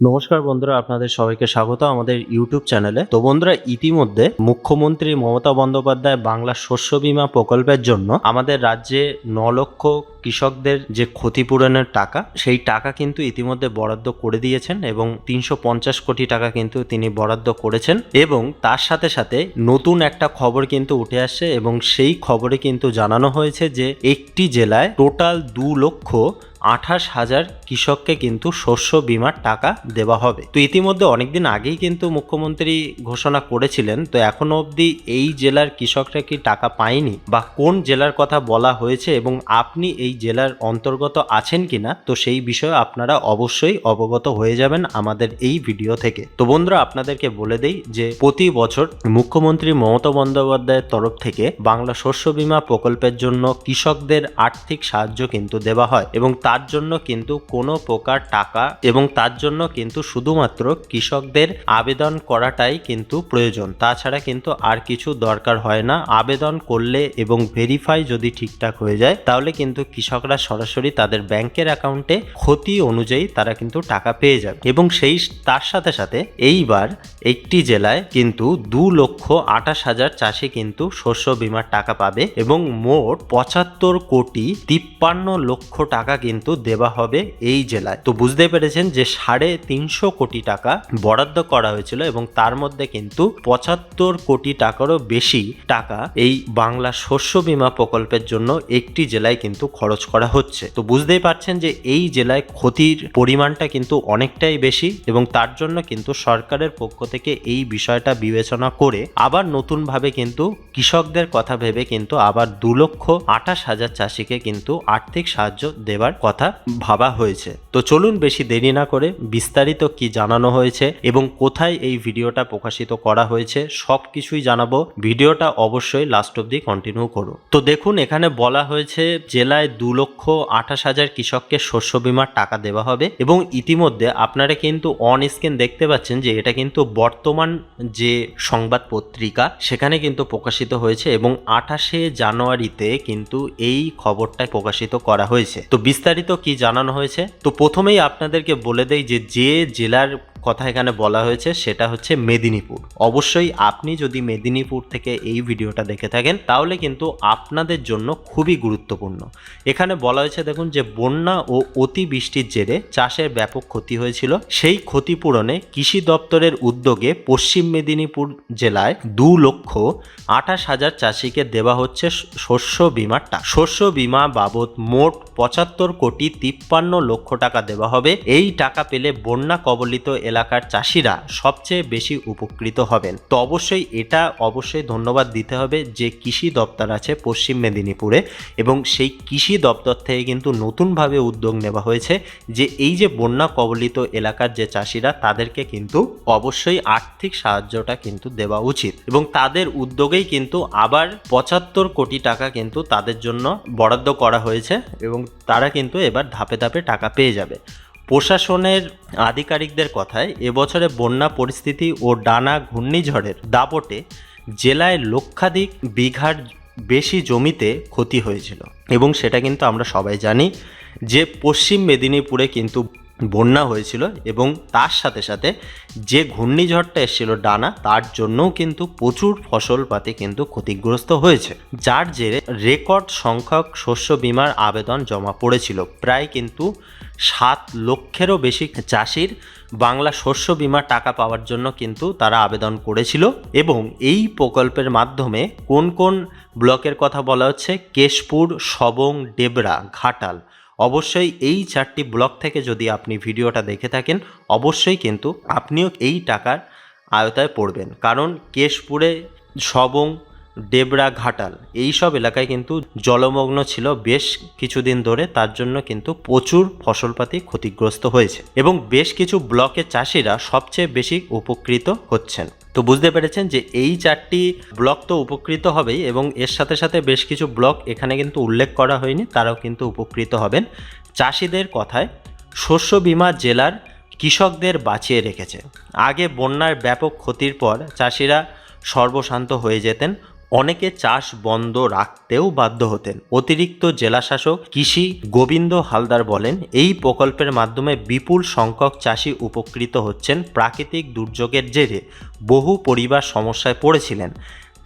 নমস্কার বন্ধুরা, আপনাদের সবাইকে স্বাগত আমাদের ইউটিউব চ্যানেলে। তো বন্ধুরা, ইতিমধ্যে মুখ্যমন্ত্রী মমতা বন্দ্যোপাধ্যায় বাংলা শস্য বীমা প্রকল্পের জন্য আমাদের রাজ্যে ন লক্ষ কৃষকদের যে ক্ষতিপূরণের টাকা, সেই টাকা কিন্তু ইতিমধ্যে বরাদ্দ করে দিয়েছেন এবং তিনশো পঞ্চাশ কোটি টাকা কিন্তু তিনি বরাদ্দ করেছেন এবং তার সাথে সাথে নতুন একটা খবর কিন্তু উঠে আসছে এবং সেই খবরে কিন্তু জানানো হয়েছে যে একটি জেলায় টোটাল দু লক্ষ আঠাশ হাজার কৃষককে কিন্তু শস্য বিমার টাকা দেওয়া হবে। তো ইতিমধ্যে অনেকদিন আগেই কিন্তু মুখ্যমন্ত্রী ঘোষণা করেছিলেন, তো এখনও অবধি এই জেলার কৃষকরা কি টাকা পায়নি বা কোন জেলার কথা বলা হয়েছে এবং আপনি এই জেলার অন্তর্গত আছেন কিনা, তো সেই বিষয়ে আপনারা অবশ্যই অবগত হয়ে যাবেন আমাদের এই ভিডিও থেকে। তো বন্ধুরা, আপনাদেরকে বলে দেই যে প্রতি বছর মুখ্যমন্ত্রী মমতা বন্দ্যোপাধ্যায়ের তরফ থেকে বাংলা শস্য বিমা প্রকল্পের জন্য কৃষকদের আর্থিক সাহায্য কিন্তু দেওয়া হয় এবং তার জন্য কিন্তু কোনো প্রকার টাকা এবং তার জন্য কিন্তু শুধুমাত্র কৃষকদের আবেদন করাটাই কিন্তু প্রয়োজন। তাছাড়া কিন্তু আর কিছু দরকার হয় না। আবেদন করলে এবং ভেরিফাই যদি ঠিকঠাক হয়ে যায়, তাহলে কিন্তু কৃষকরা সরাসরি তাদের ব্যাংকের অ্যাকাউন্টে ক্ষতি অনুযায়ী তারা কিন্তু টাকা পেয়ে যাবে। এবং সেই তার সাথে সাথে এইবার একটি জেলায় কিন্তু দু লক্ষ আঠাশ হাজার চাষি কিন্তু শস্য বিমার টাকা পাবে এবং মোট পঁচাত্তর কোটি তিপ্পান্ন লক্ষ টাকা কিন্তু দেওয়া হবে এই জেলায়। তো বুঝতে পেরেছেন যে সাড়ে তিনশো কোটি টাকা বরাদ্দ করা হয়েছিল এবং তার মধ্যে কিন্তু পঁচাত্তর কোটি টাকারও বেশি টাকা এই বাংলা শস্য বীমা প্রকল্পের জন্য একটি জেলায় কিন্তু খরচ করা হচ্ছে। তো বুঝতেই পারছেন যে এই জেলায় ক্ষতির পরিমাণটা কিন্তু অনেকটাই বেশি এবং তার জন্য কিন্তু সরকারের পক্ষ থেকে এই বিষয়টা বিবেচনা করে আবার নতুনভাবে কিন্তু কৃষকদের কথা ভেবে কিন্তু আবার দু লক্ষ আঠাশ হাজার চাষিকে কিন্তু আর্থিক সাহায্য দেবার কথা ভাবা হয়েছে। তো চলুন বেশি দেরি না করে বিস্তারিত কি জানানো হয়েছে এবং কোথায় এই ভিডিওটা প্রকাশিত করা হয়েছে, সব কিছুই জানাব। ভিডিওটা অবশ্যই লাস্ট অব্দি কন্টিনিউ করো তো দেখুন, এখানে বলা হয়েছে জেলায় দু লক্ষ আঠাশ হাজার কৃষককে শস্য বিমার টাকা দেওয়া হবে এবং ইতিমধ্যে আপনারা কিন্তু অন স্ক্রিন দেখতে পাচ্ছেন যে এটা কিন্তু বর্তমান যে সংবাদ পত্রিকা, সেখানে কিন্তু প্রকাশিত হয়েছে এবং আঠাশে জানুয়ারিতে কিন্তু এই খবরটা প্রকাশিত করা হয়েছে। তো বিস্তারিত কি জানানো হয়েছে? তো প্রথমেই আপনাদেরকে বলে দেই যে যে জেলার কথা এখানে বলা হয়েছে, সেটা হচ্ছে মেদিনীপুর। অবশ্যই আপনি যদি মেদিনীপুর থেকে এই ভিডিওটা দেখে থাকেন, তাহলে কিন্তু আপনাদের জন্য খুবই গুরুত্বপূর্ণ। এখানে বলা হয়েছে, দেখুন যে বন্যা ও অতি বৃষ্টির জেরে চাষের ব্যাপক ক্ষতি হয়েছিল। সেই ক্ষতিপূরণে কৃষি দপ্তরের উদ্যোগে পশ্চিম মেদিনীপুর জেলায় দু লক্ষ আঠাশ হাজার চাষিকে দেওয়া হচ্ছে শস্য বিমার টাকা। শস্য বিমা বাবদ মোট পঁচাত্তর কোটি তিপ্পান্ন লক্ষ টাকা দেওয়া হবে। এই টাকা পেলে বন্যা কবলিত এলাকার চাষিরা সবচেয়ে বেশি উপকৃত হবেন। তো অবশ্যই এটা অবশ্যই ধন্যবাদ দিতে হবে যে কৃষি দপ্তর আছে পশ্চিম মেদিনীপুরে এবং সেই কৃষি দপ্তর থেকে কিন্তু নতুনভাবে উদ্যোগ নেওয়া হয়েছে যে এই যে বন্যা কবলিত এলাকার যে চাষিরা তাদেরকে কিন্তু অবশ্যই আর্থিক সাহায্যটা কিন্তু দেওয়া উচিত এবং তাদের উদ্যোগেই কিন্তু আবার পঁচাত্তর কোটি টাকা কিন্তু তাদের জন্য বরাদ্দ করা হয়েছে এবং তারা কিন্তু এবার ধাপে ধাপে টাকা পেয়ে যাবে। প্রশাসনের আধিকারিকদের কথায় এবছরে বন্যা পরিস্থিতি ও ডানা ঘূর্ণিঝড়ের দাপটে জেলায় লক্ষাধিক বিঘার বেশি জমিতে ক্ষতি হয়েছিল। এবং সেটা কিন্তু আমরা সবাই জানি যে পশ্চিম মেদিনীপুরে কিন্তু বন্যা হয়েছিল এবং তার সাথে সাথে যে ঘূর্ণিঝড়টা এসেছিল ডানা, তার জন্যও কিন্তু প্রচুর ফসলপাতি কিন্তু ক্ষতিগ্রস্ত হয়েছে। যার জেরে রেকর্ড সংখ্যক শস্য বিমার আবেদন জমা পড়েছিল। প্রায় কিন্তু সাত লক্ষেরও বেশি চাষির বাংলা শস্য বিমা টাকা পাওয়ার জন্য কিন্তু তারা আবেদন করেছিল এবং এই প্রকল্পের মাধ্যমে কোন কোন ব্লকের কথা বলা হচ্ছে? কেশপুর, সবং, ডেবরা, ঘাটাল। অবশ্যই এই চারটি ব্লক থেকে যদি আপনি ভিডিওটা দেখে থাকেন, অবশ্যই কিন্তু আপনিও এই টাকার আয়তায় পড়বেন। কারণ কেশপুরে সবং ডেবরা ঘাটাল। এই সব এলাকায় কিন্তু জলমগ্ন ছিল বেশ কিছুদিন ধরে, তার জন্য কিন্তু প্রচুর ফসলপাতি ক্ষতিগ্রস্ত হয়েছে এবং বেশ কিছু ব্লকের চাষিরা সবচেয়ে বেশি উপকৃত হচ্ছেন। তো বুঝতে পেরেছেন যে এই চারটি ব্লক তো উপকৃত হবেই এবং এর সাথে সাথে বেশ কিছু ব্লক এখানে কিন্তু উল্লেখ করা হয়নি, তারাও কিন্তু উপকৃত হবেন। চাষিদের কথায়, শস্য বিমা জেলার কৃষকদের বাঁচিয়ে রেখেছে। আগে বন্যার ব্যাপক ক্ষতির পর চাষিরা সর্বশান্ত হয়ে যেতেন। অনেকে চাষ বন্ধ রাখতেও বাধ্য হতেন। অতিরিক্ত জেলাশাসক কৃষি গোবিন্দ হালদার বলেন, এই প্রকল্পের মাধ্যমে বিপুল সংখ্যক চাষি উপকৃত হচ্ছেন। প্রাকৃতিক দুর্যোগের জেরে বহু পরিবার সমস্যায় পড়েছিলেন।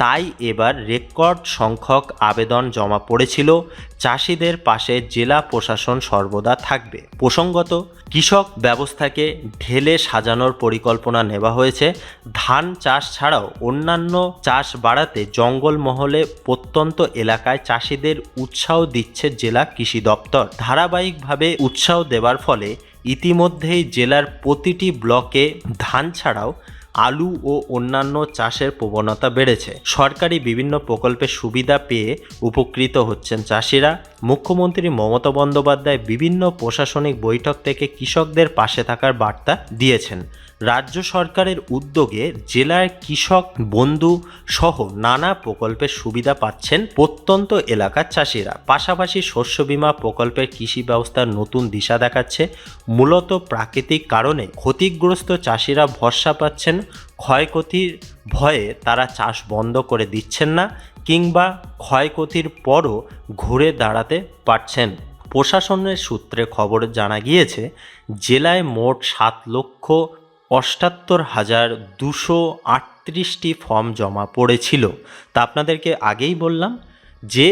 তাই এবার রেকর্ড সংখ্যক আবেদন জমা পড়েছিল। চাষিদের পাশে জেলা প্রশাসন সর্বদা থাকবে। প্রসঙ্গত, কৃষক ব্যবস্থাকে ঢেলে সাজানোর পরিকল্পনা নেওয়া হয়েছে। ধান চাষ ছাড়াও অন্যান্য চাষ বাড়াতে জঙ্গলমহলে প্রত্যন্ত এলাকায় চাষিদের উৎসাহ দিচ্ছে জেলা কৃষি দপ্তর। ধারাবাহিকভাবে উৎসাহ দেওয়ার ফলে ইতিমধ্যেই জেলার প্রতিটি ব্লকে ধান ছাড়াও আলু ও অন্যান্য চাষের প্রবণতা বেড়েছে। সরকারি বিভিন্ন প্রকল্পের সুবিধা পেয়ে উপকৃত হচ্ছেন চাষিরা। মুখ্যমন্ত্রী মমতা বন্দ্যোপাধ্যায় বিভিন্ন প্রশাসনিক বৈঠক থেকে কৃষকদের পাশে থাকার বার্তা দিয়েছেন। রাজ্য সরকারের উদ্যোগে জেলার কৃষক, বন্ধু সহ নানা প্রকল্পের সুবিধা পাচ্ছেন প্রত্যন্ত এলাকার চাষিরা। পাশাপাশি শস্য বিমা প্রকল্পের কৃষি ব্যবস্থার নতুন দিশা দেখাচ্ছে। মূলত প্রাকৃতিক কারণে ক্ষতিগ্রস্ত চাষিরা ভরসা পাচ্ছেন, ক্ষয়ক্ষতির ভয়ে তারা চাষ বন্ধ করে দিচ্ছেন না কিংবা ক্ষয়ক্ষতির পরও ঘুরে দাঁড়াতে পারছেন। প্রশাসনের সূত্রে খবর জানা গিয়েছে, জেলায় মোট সাত লক্ষ অষ্টাত্তর হাজার দুশো আটত্রিশটি ফর্ম জমা পড়েছিল। তা আপনাদেরকে আগেই বললাম যে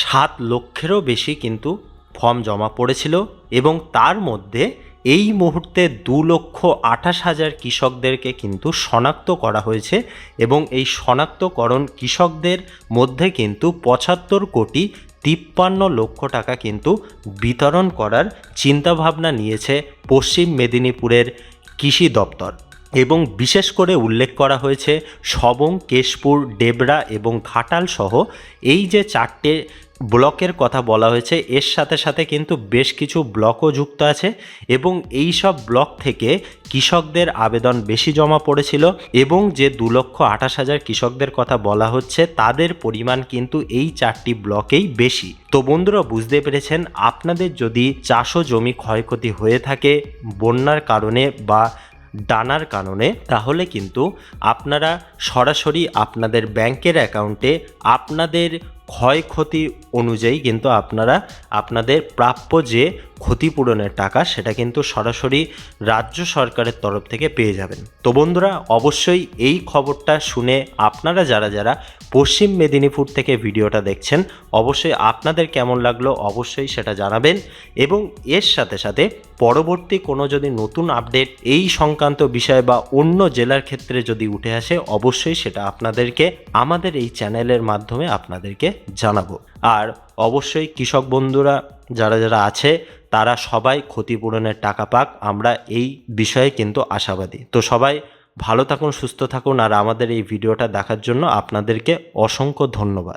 সাত লক্ষেরও বেশি কিন্তু ফর্ম জমা পড়েছিল এবং তার মধ্যে এই মুহূর্তে দু লক্ষ আঠাশ হাজার কৃষকদেরকে কিন্তু শনাক্ত করা হয়েছে এবং এই শনাক্তকরণ কৃষকদের মধ্যে কিন্তু পঁচাত্তর কোটি তিপ্পান্ন লক্ষ টাকা কিন্তু বিতরণ করার চিন্তাভাবনা নিয়েছে পশ্চিম মেদিনীপুরের কৃষি দপ্তর এবং বিশেষ করে উল্লেখ করা হয়েছে সবং, কেশপুর, ডেবরা এবং ঘাটাল সহ এই যে চারটে ব্লকের কথা বলা হয়েছে। এর সাথে সাথে কিন্তু বেশ কিছু ব্লকও যুক্ত আছে এবং এই সব ব্লক থেকে কৃষকদের আবেদন বেশি জমা পড়েছিল এবং যে দু লক্ষ আঠাশ হাজার কৃষকদের কথা বলা হচ্ছে, তাদের পরিমাণ কিন্তু এই চারটি ব্লকেই বেশি। তো বন্ধুরা, বুঝতে পেরেছেন? আপনাদের যদি চাষও জমি ক্ষয়ক্ষতি হয়ে থাকে বন্যার কারণে বা ডানার কারণে, তাহলে কিন্তু আপনারা সরাসরি আপনাদের ব্যাংকের অ্যাকাউন্টে আপনাদের ক্ষয়ক্ষতি অনুযায়ী কিন্তু আপনারা আপনাদের প্রাপ্য যে ক্ষতিপূরণের টাকা সেটা কিন্তু সরাসরি রাজ্য সরকারের তরফ থেকে পেয়ে যাবেন। তো বন্ধুরা, অবশ্যই এই খবরটা শুনে আপনারা যারা যারা পশ্চিম মেদিনীপুর থেকে ভিডিওটা দেখছেন, অবশ্যই আপনাদের কেমন লাগল অবশ্যই সেটা জানাবেন এবং এর সাথে সাথে পরবর্তী কোনো যদি নতুন আপডেট এই সংক্রান্ত বিষয় বা অন্য জেলার ক্ষেত্রে যদি উঠে আসে, অবশ্যই সেটা আপনাদেরকে আমাদের এই চ্যানেলের মাধ্যমে আপনাদেরকে জানাব। আর অবশ্যই কৃষক বন্ধুরা, যারা যারা আছে, তারা সবাই ক্ষতিপূরণের টাকা পাক। আমরা এই বিষয়ে কিন্তু আশাবাদী। তো সবাই ভালো থাকুন, সুস্থ থাকুন, আর আমাদের এই ভিডিওটা দেখার জন্য আপনাদেরকে অসংখ্য ধন্যবাদ।